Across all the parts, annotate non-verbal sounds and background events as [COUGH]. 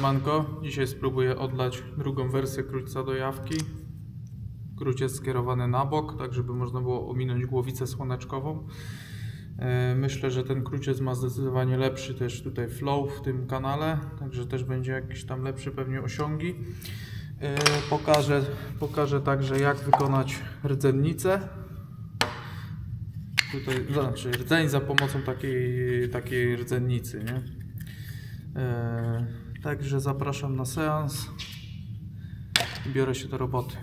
Siemanko, dzisiaj spróbuję odlać drugą wersję krótca do jawki. Króć jest skierowany na bok, tak żeby można było ominąć głowicę słoneczkową. E, Myślę, że ten króciec ma zdecydowanie lepszy też tutaj flow w tym kanale, także też będzie jakiś tam lepszy pewnie osiągi. E, Pokażę, pokażę także jak wykonać rdzennicę. Tutaj, znaczy rdzeń za pomocą takiej, takiej rdzennicy, nie? Także zapraszam na seans biorę się do roboty.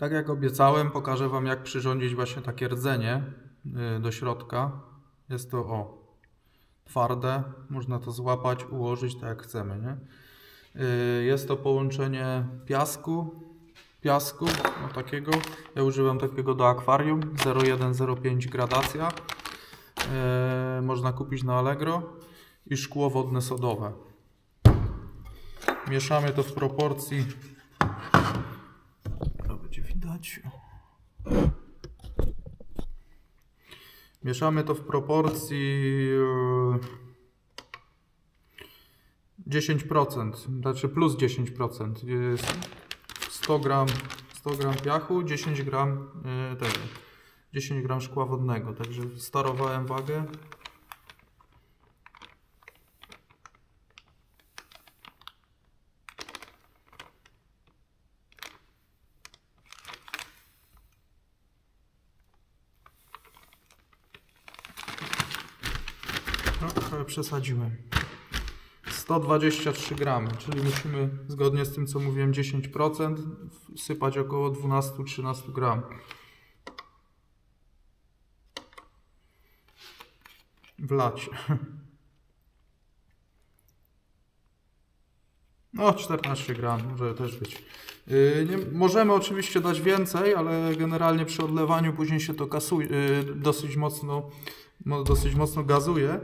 Tak jak obiecałem, pokażę Wam jak przyrządzić właśnie takie rdzenie y, do środka. Jest to o twarde, można to złapać, ułożyć tak jak chcemy. Nie? Y, Jest to połączenie piasku, piasku no takiego. Ja używam takiego do akwarium 0105 gradacja. Y, Można kupić na Allegro i szkło wodne sodowe. Mieszamy to w proporcji Mieszamy to w proporcji e, 10%, znaczy plus 10%. Jest 100 gram, 100 gram piachu, 10 gram e, tego, 10 gram szkła wodnego. Także starowałem wagę. No, trochę przesadziłem. 123 gramy, czyli musimy zgodnie z tym co mówiłem 10% sypać około 12-13 gram. Wlać. No, 14 gram może też być. Yy, nie, możemy oczywiście dać więcej, ale generalnie przy odlewaniu później się to kasuje, yy, dosyć mocno, mo, dosyć mocno gazuje,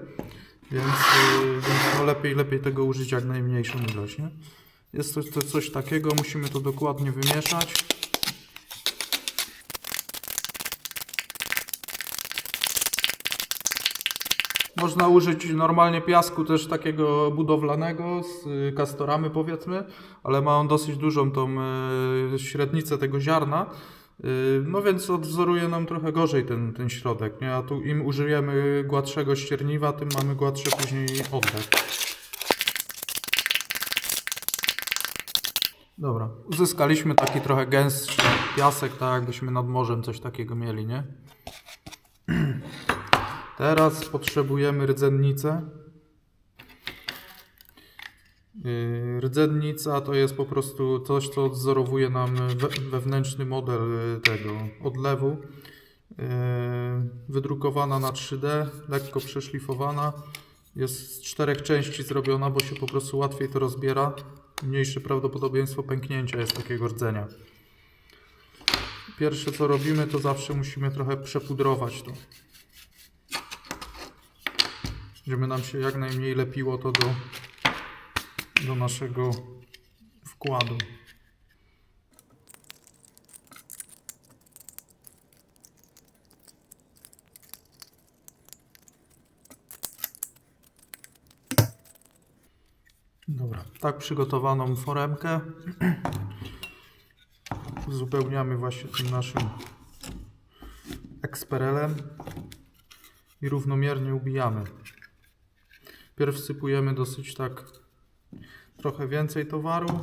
więc, yy, więc no lepiej, lepiej tego użyć jak najmniejszą ilość. Nie? Jest to, to coś takiego, musimy to dokładnie wymieszać. Można użyć normalnie piasku też takiego budowlanego z y, kastoramy powiedzmy, ale ma on dosyć dużą tą y, średnicę tego ziarna, No więc odwzoruje nam trochę gorzej ten, ten środek, nie? A tu im użyjemy gładszego ścierniwa, tym mamy gładszy później oddech. Dobra, uzyskaliśmy taki trochę gęstszy piasek, tak jakbyśmy nad morzem coś takiego mieli, nie? [CLEARS THROAT] Teraz potrzebujemy rdzennicę. Yy, Rdzennica to jest po prostu coś, co odzorowuje nam we, wewnętrzny model yy, tego odlewu. Yy, Wydrukowana na 3D, lekko przeszlifowana. Jest z czterech części zrobiona, bo się po prostu łatwiej to rozbiera. Mniejsze prawdopodobieństwo pęknięcia jest takiego rdzenia. Pierwsze co robimy, to zawsze musimy trochę przepudrować to. Żeby nam się jak najmniej lepiło to do, do naszego wkładu. Dobra, tak przygotowaną foremkę uzupełniamy właśnie tym naszym eksperelem i równomiernie ubijamy. Pierw wsypujemy dosyć tak trochę więcej towaru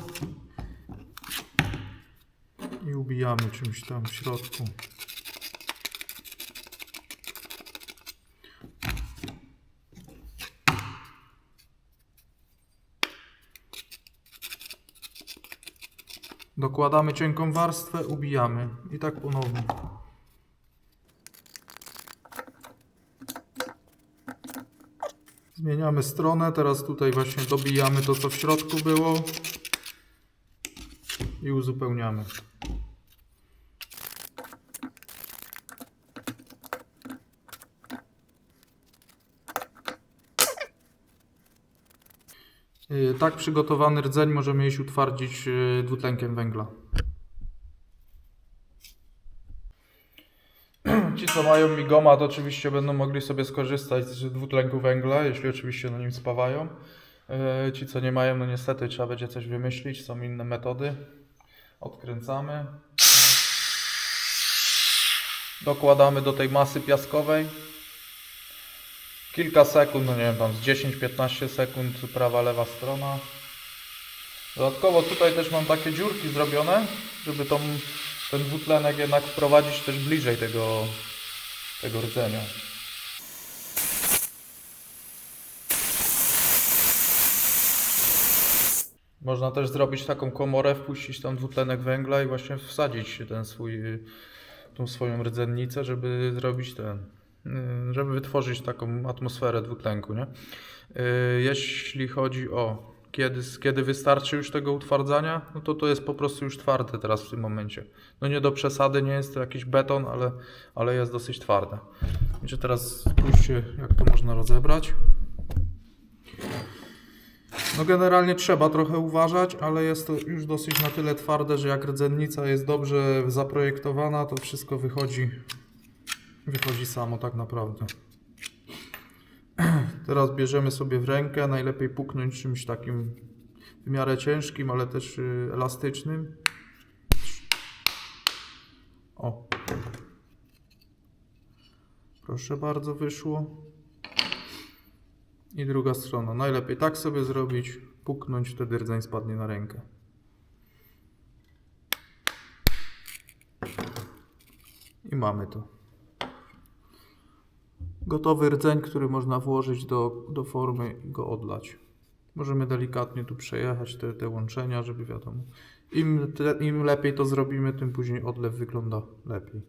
i ubijamy czymś tam w środku. Dokładamy cienką warstwę, ubijamy i tak ponownie. Zmieniamy stronę, teraz tutaj właśnie dobijamy to co w środku było i uzupełniamy. Yy, Tak przygotowany rdzeń możemy jeść utwardzić yy, dwutlenkiem węgla. Ci, co mają migoma, to oczywiście będą mogli sobie skorzystać z dwutlenku węgla, jeśli oczywiście na nim spawają. Yy, Ci, co nie mają, no niestety trzeba będzie coś wymyślić, są inne metody. Odkręcamy. Dokładamy do tej masy piaskowej. Kilka sekund, no nie wiem, tam z 10-15 sekund prawa, lewa strona. Dodatkowo tutaj też mam takie dziurki zrobione, żeby tą, ten dwutlenek jednak wprowadzić też bliżej tego, tego rdzenia. Można też zrobić taką komorę, wpuścić tam dwutlenek węgla i właśnie wsadzić ten swój, tą swoją rdzennicę, żeby zrobić ten, y, żeby wytworzyć taką atmosferę dwutlenku, nie? Y, Jeśli chodzi o kiedy, kiedy wystarczy już tego utwardzania, no to to jest po prostu już twarde teraz w tym momencie. No nie do przesady, nie jest to jakiś beton, ale, ale jest dosyć twarde. Wiecie, teraz spójrzcie, jak to można rozebrać. No generalnie trzeba trochę uważać, ale jest to już dosyć na tyle twarde, że jak rdzennica jest dobrze zaprojektowana, to wszystko wychodzi, wychodzi samo tak naprawdę. Teraz bierzemy sobie w rękę, najlepiej puknąć czymś takim w miarę ciężkim, ale też y, elastycznym. O. Proszę bardzo, wyszło. I druga strona. Najlepiej tak sobie zrobić, puknąć, wtedy rdzeń spadnie na rękę. I mamy to. Gotowy rdzeń, który można włożyć do, do formy i go odlać. Możemy delikatnie tu przejechać te, te łączenia, żeby wiadomo. Im, te, Im lepiej to zrobimy, tym później odlew wygląda lepiej.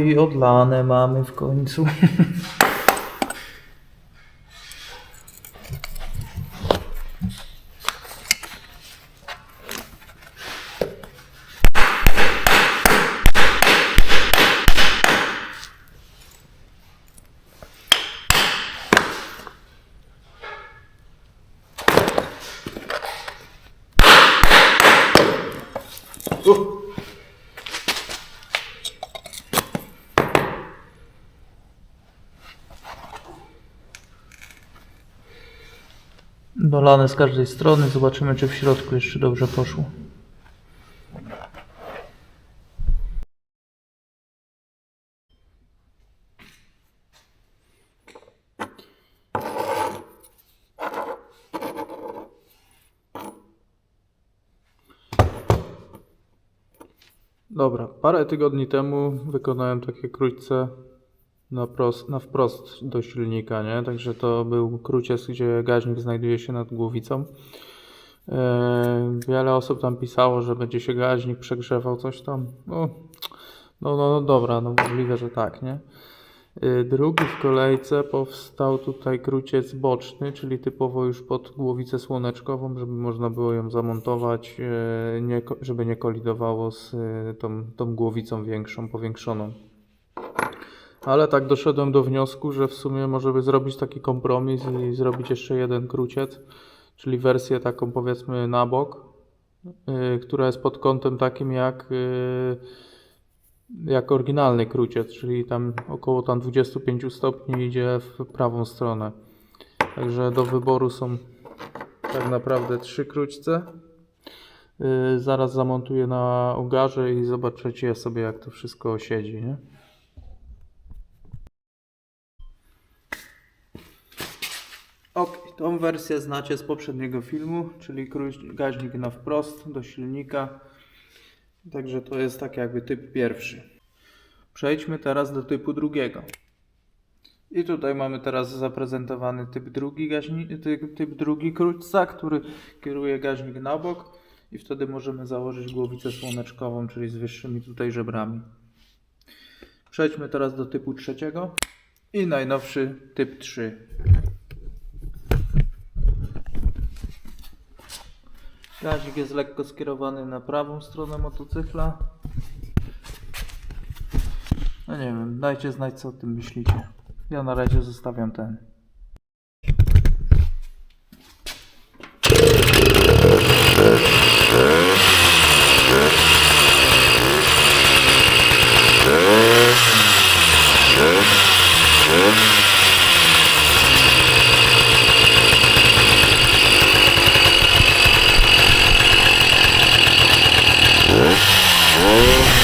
No i odlane mamy w końcu. [LAUGHS] Dolane z każdej strony. Zobaczymy, czy w środku jeszcze dobrze poszło. Dobra, parę tygodni temu wykonałem takie krótce na, prost, na wprost do silnika, nie? Także to był króciec, gdzie gaźnik znajduje się nad głowicą. E, wiele osób tam pisało, że będzie się gaźnik przegrzewał, coś tam. No, no, no, no dobra, no możliwe, że tak, nie? E, Drugi w kolejce powstał tutaj króciec boczny, czyli typowo już pod głowicę słoneczkową, żeby można było ją zamontować, e, nie, żeby nie kolidowało z e, tą, tą głowicą większą, powiększoną. Ale tak doszedłem do wniosku, że w sumie może zrobić taki kompromis i zrobić jeszcze jeden króciec, czyli wersję taką powiedzmy na bok, yy, która jest pod kątem takim jak, yy, jak oryginalny króciec, czyli tam około tam 25 stopni idzie w prawą stronę. Także do wyboru są tak naprawdę trzy króćce. Yy, zaraz zamontuję na ogarze i zobaczycie sobie jak to wszystko siedzi, nie? Tą wersję znacie z poprzedniego filmu, czyli gaźnik na wprost do silnika. Także to jest tak jakby typ pierwszy. Przejdźmy teraz do typu drugiego. I tutaj mamy teraz zaprezentowany typ drugi, gaźni- typ, typ drugi krótca, który kieruje gaźnik na bok i wtedy możemy założyć głowicę słoneczkową, czyli z wyższymi tutaj żebrami. Przejdźmy teraz do typu trzeciego i najnowszy typ 3. Gazik jest lekko skierowany na prawą stronę motocykla. No nie wiem, dajcie znać co o tym myślicie. Ja na razie zostawiam ten. Música